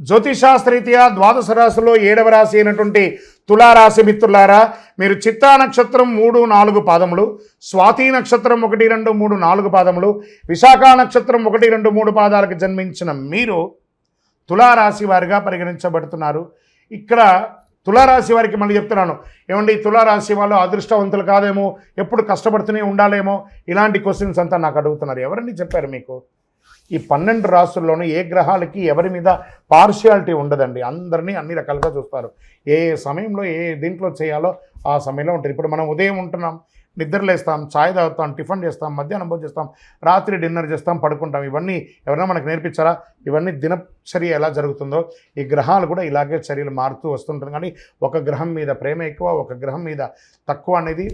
జ్యోతిషాస్త్రరీత్యా ద్వాదశ రాశిలో ఏడవ రాశి అయినటువంటి తులారాశి మిత్రులారా మీరు చిత్తా నక్షత్రం మూడు నాలుగు పాదములు స్వాతి నక్షత్రం ఒకటి రెండు మూడు నాలుగు పాదములు విశాఖ నక్షత్రం ఒకటి రెండు మూడు పాదాలకు జన్మించిన మీరు తులారాశి వారిగా పరిగణించబడుతున్నారు. ఇక్కడ తులారాశి వారికి మళ్ళీ చెప్తున్నాను ఏమండి తులారాశి వాళ్ళు అదృష్టవంతులు కాదేమో ఎప్పుడు కష్టపడుతూనే ఉండాలేమో ఇలాంటి క్వశ్చన్స్ అంతా నాకు అడుగుతున్నారు. ఎవరండి చెప్పారు మీకు? ఈ పన్నెండు రాష్ట్రాల్లోనూ ఏ గ్రహాలకి ఎవరి మీద పార్షియాలిటీ ఉండదండి. అందరినీ అన్ని రకాలుగా చూస్తారు. ఏ సమయంలో ఏ ఏ దీంట్లో చేయాలో ఆ సమయంలో ఉంటుంది ఇప్పుడు మనం ఉదయం ఉంటున్నాం నిద్రలేస్తాం ఛాయ్ తాగుతాం టిఫిన్ చేస్తాం మధ్యాహ్నం భోజనం చేస్తాం రాత్రి డిన్నర్ చేస్తాం పడుకుంటాం. ఇవన్నీ ఎవరైనా మనకు నేర్పించారా? ఇవన్నీ దినచర్య ఎలా జరుగుతుందో ఈ గ్రహాలు కూడా ఇలాగే చర్యలు మారుతూ వస్తుంటుంది కానీ ఒక గ్రహం మీద ప్రేమ ఎక్కువ ఒక గ్రహం మీద తక్కువ అనేది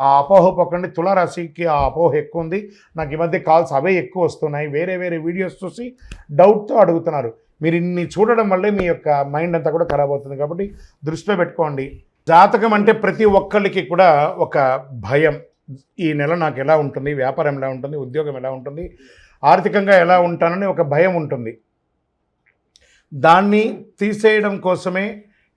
ఆ అపోహ పోకండి తులారాశికి ఆ అపోహ ఎక్కువ ఉంది నాకు ఈ మధ్య కాల్స్ అవే ఎక్కువ వస్తున్నాయి. వేరే వేరే వీడియోస్ చూసి డౌట్తో అడుగుతున్నారు. మీరు ఇన్ని చూడడం వల్లే మీ యొక్క మైండ్ అంతా కూడా ఖరాబ్ అవుతుంది కాబట్టి దృష్టిలో పెట్టుకోండి. జాతకం అంటే ప్రతి ఒక్కరికి కూడా ఒక భయం. ఈ నెల నాకు ఎలా ఉంటుంది? వ్యాపారం ఎలా ఉంటుంది? ఉద్యోగం ఎలా ఉంటుంది? ఆర్థికంగా ఎలా ఉంటానని ఒక భయం ఉంటుంది. దాన్ని తీసేయడం కోసమే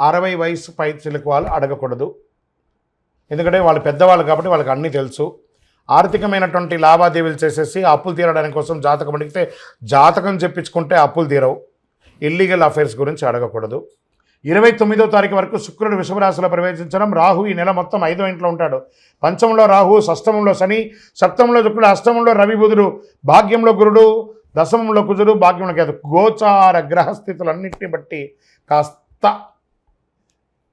అరవై వయసు పై చిలుకు వాళ్ళు అడగకూడదు. ఎందుకంటే వాళ్ళు పెద్దవాళ్ళు కాబట్టి వాళ్ళకి అన్నీ తెలుసు. ఆర్థికమైనటువంటి లావాదేవీలు చేసేసి అప్పులు తీరడానికి కోసం జాతకం అడిగితే జాతకం చెప్పించుకుంటే అప్పులు తీరవు. ఇల్లీగల్ అఫైర్స్ గురించి అడగకూడదు. ఇరవై తొమ్మిదో తారీఖు వరకు శుక్రుడు విషభరాశిలో ప్రవేశించడం రాహు ఈ నెల మొత్తం ఐదో ఇంట్లో ఉంటాడు. పంచంలో రాహు షష్టమంలో శని సప్తమంలో శుక్రుడు అష్టమంలో రవి బుధుడు భాగ్యంలో గురుడు దశమంలో కుజుడు భాగ్యంలో కేతు. గోచార గ్రహస్థితులన్నింటిని బట్టి కాస్త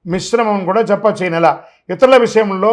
మిశ్రమం కూడా చెప్పచ్చు ఈ నెల. ఇతరుల విషయంలో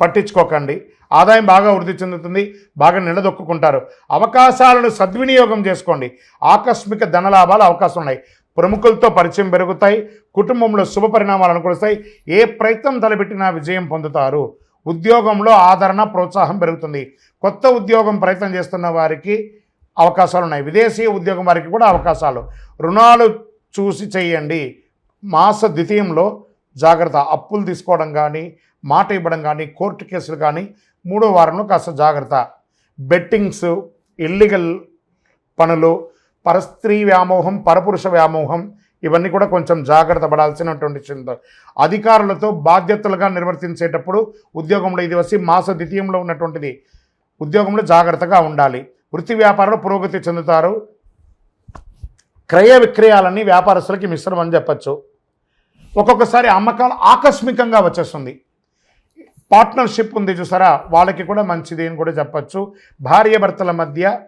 పట్టించుకోకండి. ఆదాయం బాగా వృద్ధి చెందుతుంది బాగా నిలదొక్కుంటారు అవకాశాలను సద్వినియోగం చేసుకోండి. ఆకస్మిక ధనలాభాలు అవకాశం ఉన్నాయి. ప్రముఖులతో పరిచయం పెరుగుతాయి కుటుంబంలో శుభ పరిణామాలు అనుకూలిస్తాయి. ఏ ప్రయత్నం తలపెట్టినా విజయం పొందుతారు. ఉద్యోగంలో ఆదరణ ప్రోత్సాహం పెరుగుతుంది. కొత్త ఉద్యోగం ప్రయత్నం చేస్తున్న వారికి అవకాశాలు ఉన్నాయి. విదేశీ ఉద్యోగం వారికి కూడా అవకాశాలు. రుణాలు చూసి చేయండి. మాస ద్వితీయంలో జాగ్రత్త అప్పులు తీసుకోవడం కానీ మాట ఇవ్వడం కానీ కోర్టు కేసులు కానీ మూడో వారంలో కాస్త జాగ్రత్త. బెట్టింగ్స్ ఇల్లీగల్ పనులు పరస్త్రీ వ్యామోహం పరపురుష వ్యామోహం ఇవన్నీ కూడా కొంచెం జాగ్రత్త పడాల్సినటువంటి చింత. అధికారులతో బాధ్యతలుగా నిర్వర్తించేటప్పుడు ఉద్యోగంలో ఇది వచ్చి మాస ద్వితీయంలో ఉన్నటువంటిది. ఉద్యోగంలో జాగ్రత్తగా ఉండాలి. వృత్తి వ్యాపారంలో పురోగతి చెందుతారు. క్రయ విక్రయాలన్నీ వ్యాపారస్తులకి మిశ్రమం అని చెప్పచ్చు. ఒక్కొక్కసారి అమ్మకాలు ఆకస్మికంగా వచ్చేస్తుంది. పార్ట్నర్షిప్ ఉంది చూసారా? వాళ్ళకి కూడా మంచిది అని కూడా చెప్పచ్చు. భార్యాభర్తల మధ్య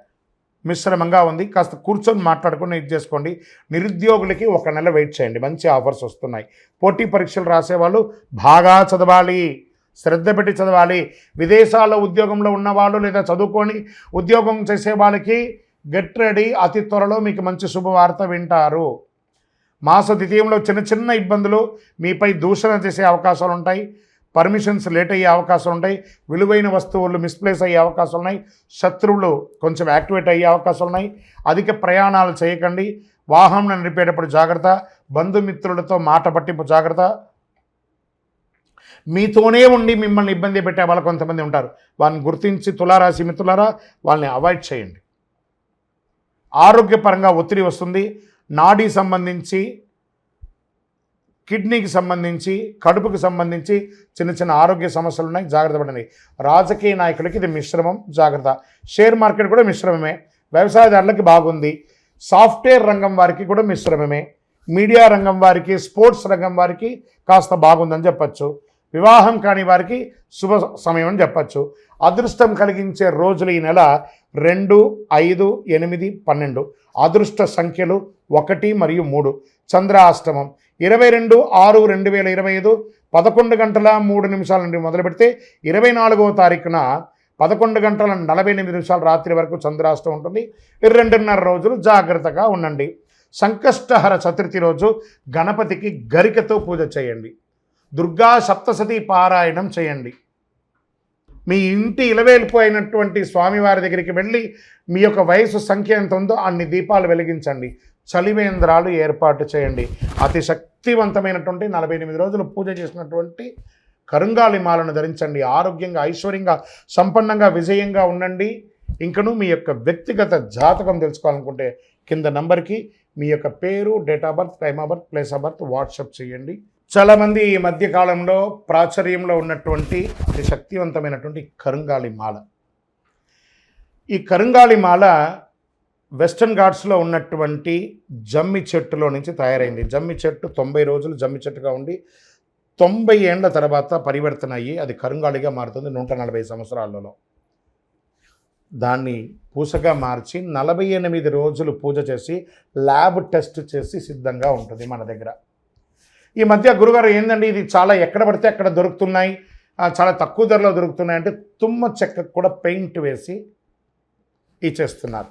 మిశ్రమంగా ఉంది. కాస్త కూర్చొని మాట్లాడుకుని ఇది చేసుకోండి. నిరుద్యోగులకి ఒక నెల వెయిట్ చేయండి. మంచి ఆఫర్స్ వస్తున్నాయి. పోటీ పరీక్షలు రాసేవాళ్ళు బాగా చదవాలి. శ్రద్ధ పెట్టి చదవాలి. విదేశాల్లో ఉద్యోగంలో ఉన్నవాళ్ళు లేదా చదువుకొని ఉద్యోగం చేసే వాళ్ళకి గెట్ రెడీ అతి త్వరలో మీకు మంచి శుభవార్త వింటారు. మాస ద్వితీయంలో చిన్న చిన్న ఇబ్బందులు మీపై దూషణ చేసే అవకాశాలు ఉంటాయి. పర్మిషన్స్ లేట్ అయ్యే అవకాశాలు ఉంటాయి. విలువైన వస్తువులు మిస్ప్లేస్ అయ్యే అవకాశాలు ఉన్నాయి. శత్రువులు కొంచెం యాక్టివేట్ అయ్యే అవకాశాలు ఉన్నాయి. అధిక ప్రయాణాలు చేయకండి. వాహనం నడిపేటప్పుడు జాగ్రత్త. బంధుమిత్రులతో మాట పట్టింపు జాగ్రత్త. మీతోనే ఉండి మిమ్మల్ని ఇబ్బంది పెట్టే వాళ్ళు కొంతమంది ఉంటారు. వాళ్ళని గుర్తించి తులారాశి మిత్రులారా వాళ్ళని అవాయిడ్ చేయండి. ఆరోగ్యపరంగా ఒత్తిడి వస్తుంది. నాడీ సంబంధించి కిడ్నీకి సంబంధించి కడుపుకి సంబంధించి చిన్న చిన్న ఆరోగ్య సమస్యలు ఉన్నాయి జాగ్రత్త పడండి. రాజకీయ నాయకులకి ఇది మిశ్రమం జాగ్రత్త. షేర్ మార్కెట్ కూడా మిశ్రమమే. వ్యవసాయదారులకి బాగుంది. సాఫ్ట్వేర్ రంగం వారికి కూడా మిశ్రమమే. మీడియా రంగం వారికి స్పోర్ట్స్ రంగం వారికి కాస్త బాగుందని చెప్పచ్చు. వివాహం కాని వారికి శుభ సమయం అని చెప్పచ్చు. అదృష్టం కలిగించే రోజులు ఈ నెల రెండు ఐదు ఎనిమిది పన్నెండు. అదృష్ట సంఖ్యలు ఒకటి మరియు మూడు. చంద్రాష్టమం. ఇరవై రెండు ఆరు రెండు వేల ఇరవై ఐదు. పదకొండు గంటల మూడు నిమిషాల నుండి మొదలు పెడితే ఇరవై నాలుగవ తారీఖున పదకొండు గంటల నలభై ఎనిమిది నిమిషాల రాత్రి వరకు చంద్రాష్టం ఉంటుంది. రెండున్నర రోజులు జాగ్రత్తగా ఉండండి. సంకష్టహర చతుర్థి రోజు గణపతికి గరికతో పూజ చేయండి. దుర్గా సప్తసతి పారాయణం చేయండి. మీ ఇంటి ఇలవేల్పు అయినటువంటి స్వామివారి దగ్గరికి వెళ్ళి మీ యొక్క వయసు సంఖ్య ఎంత ఉందో అన్ని దీపాలు వెలిగించండి. చలివేంద్రాలు ఏర్పాటు చేయండి. అతి శక్తివంతమైనటువంటి నలభై ఎనిమిది రోజులు పూజ చేసినటువంటి కరుంగాలిమాలను ధరించండి. ఆరోగ్యంగా ఐశ్వర్యంగా సంపన్నంగా విజయంగా ఉండండి. ఇంకను మీ యొక్క వ్యక్తిగత జాతకం తెలుసుకోవాలనుకుంటే కింద నంబర్కి మీ యొక్క పేరు date of birth time of birth place of birth WhatsApp చేయండి. చాలామంది ఈ మధ్యకాలంలో ప్రాచుర్యంలో ఉన్నటువంటి అతి శక్తివంతమైనటువంటి కరుంగాలి మాల. ఈ కరుంగాలి మాల వెస్టర్న్ ఘాట్స్లో ఉన్నటువంటి జమ్మి చెట్టులో నుంచి తయారైంది. జమ్మి చెట్టు తొంభై రోజులు జమ్మి చెట్టుగా ఉండి తొంభై ఏండ్ల తర్వాత పరివర్తన అయ్యి అది కరుంగాళిగా మారుతుంది నూట నలభై సంవత్సరాలలో దాన్ని పూసగా మార్చి నలభై ఎనిమిది రోజులు పూజ చేసి ల్యాబ్ టెస్ట్ చేసి సిద్ధంగా ఉంటుంది మన దగ్గర. ఈ మధ్య గురుగారు ఏంటండి ఇది చాలా ఎక్కడ పడితే అక్కడ దొరుకుతున్నాయి చాలా తక్కువ ధరలో దొరుకుతున్నాయి అంటే తుమ్మ చెక్కకు కూడా పెయింట్ వేసి ఇచ్చేస్తున్నారు.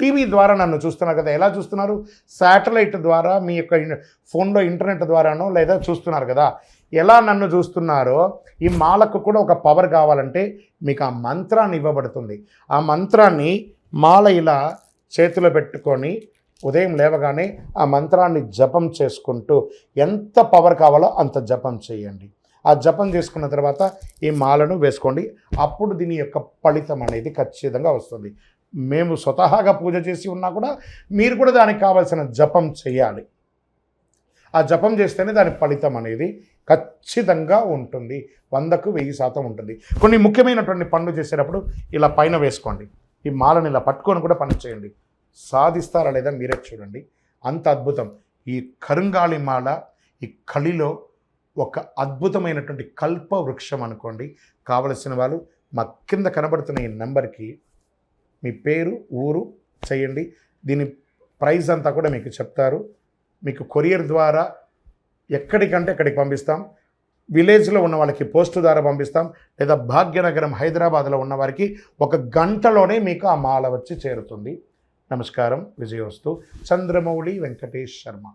టీవీ ద్వారా నన్ను చూస్తున్నారు కదా ఎలా చూస్తున్నారు? శాటిలైట్ ద్వారా మీ యొక్క ఫోన్లో ఇంటర్నెట్ ద్వారానో లేదా చూస్తున్నారు కదా ఎలా నన్ను చూస్తున్నారో ఈ మాలకు కూడా ఒక పవర్ కావాలంటే మీకు ఆ మంత్రాన్ని ఇవ్వబడుతుంది. ఆ మంత్రాన్ని మాల ఇలా చేతిలో పెట్టుకొని ఉదయం లేవగానే ఆ మంత్రాన్ని జపం చేసుకుంటూ ఎంత పవర్ కావాలో అంత జపం చేయండి. ఆ జపం చేసుకున్న తర్వాత ఈ మాలను వేసుకోండి. అప్పుడు దీని యొక్క ఫలితం అనేది ఖచ్చితంగా వస్తుంది. మేము స్వతహాగా పూజ చేసి ఉన్నా కూడా మీరు కూడా దానికి కావాల్సిన జపం చేయాలి. ఆ జపం చేస్తేనే దాని ఫలితం అనేది ఖచ్చితంగా ఉంటుంది. వందకు వెయ్యి శాతం ఉంటుంది. కొన్ని ముఖ్యమైనటువంటి పనులు చేసేటప్పుడు ఇలా పైన వేసుకోండి. ఈ మాలను ఇలా పట్టుకొని కూడా పని చేయండి. సాధిస్తారా లేదా మీరే చూడండి. అంత అద్భుతం. ఈ కరుంగాళి మాల ఈ కలిలో ఒక అద్భుతమైనటువంటి కల్ప వృక్షం అనుకోండి. కావలసిన వాళ్ళు మా కింద కనబడుతున్న ఈ నెంబర్కి మీ పేరు ఊరు చేయండి. దీని ప్రైస్ అంతా కూడా మీకు చెప్తారు. మీకు కొరియర్ ద్వారా ఎక్కడికంటే అక్కడికి పంపిస్తాం. విలేజ్లో ఉన్న వాళ్ళకి పోస్ట్ ద్వారా పంపిస్తాం. లేదా భాగ్యనగరం హైదరాబాద్లో ఉన్న వారికి ఒక గంటలోనే మీకు ఆ మాల వచ్చి చేరుతుంది. నమస్కారం. విజయోస్తు చంద్రమౌళి వెంకటేష్ శర్మ.